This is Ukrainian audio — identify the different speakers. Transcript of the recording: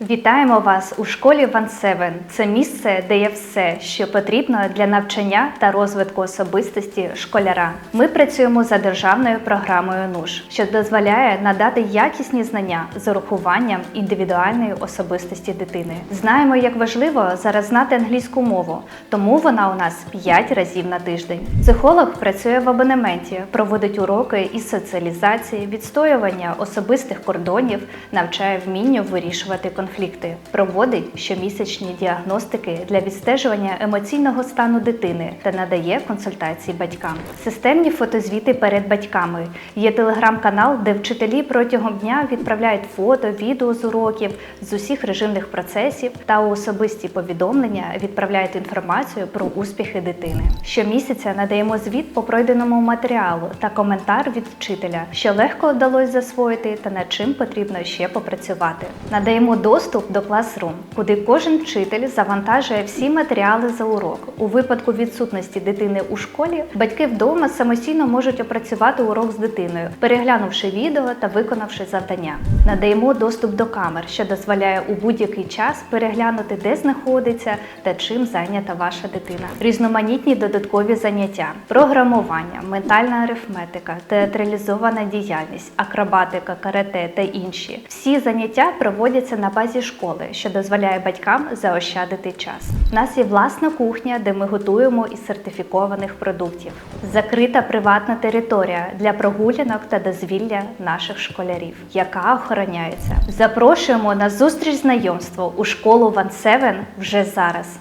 Speaker 1: Вітаємо вас у школі Ван Севен. Це місце, де є все, що потрібно для навчання та розвитку особистості школяра. Ми працюємо за державною програмою НУШ, що дозволяє надати якісні знання з урахуванням індивідуальної особистості дитини. Знаємо, як важливо зараз знати англійську мову, тому вона у нас 5 разів на тиждень. Психолог працює в абонементі, проводить уроки із соціалізації, відстоювання особистих кордонів, навчає вмінню вирішувати конфлікти, проводить щомісячні діагностики для відстежування емоційного стану дитини та надає консультації батькам. Системні фотозвіти перед батьками. Є телеграм-канал, де вчителі протягом дня відправляють фото, відео з уроків з усіх режимних процесів та у особисті повідомлення відправляють інформацію про успіхи дитини. Щомісяця надаємо звіт по пройденому матеріалу та коментар від вчителя, що легко вдалося засвоїти та над чим потрібно ще попрацювати. Надаємо доступ до Classroom, куди кожен вчитель завантажує всі матеріали за урок. У випадку відсутності дитини у школі, батьки вдома самостійно можуть опрацювати урок з дитиною, переглянувши відео та виконавши завдання. Надаємо доступ до камер, що дозволяє у будь-який час переглянути, де знаходиться та чим зайнята ваша дитина. Різноманітні додаткові заняття, програмування, ментальна арифметика, театралізована діяльність, акробатика, карате та інші. Всі заняття проводяться на базі школи, що дозволяє батькам заощадити час. У нас є власна кухня, де ми готуємо із сертифікованих продуктів. Закрита приватна територія для прогулянок та дозвілля наших школярів, яка охороняється. Запрошуємо на зустріч знайомство у школу Ван Севен вже зараз.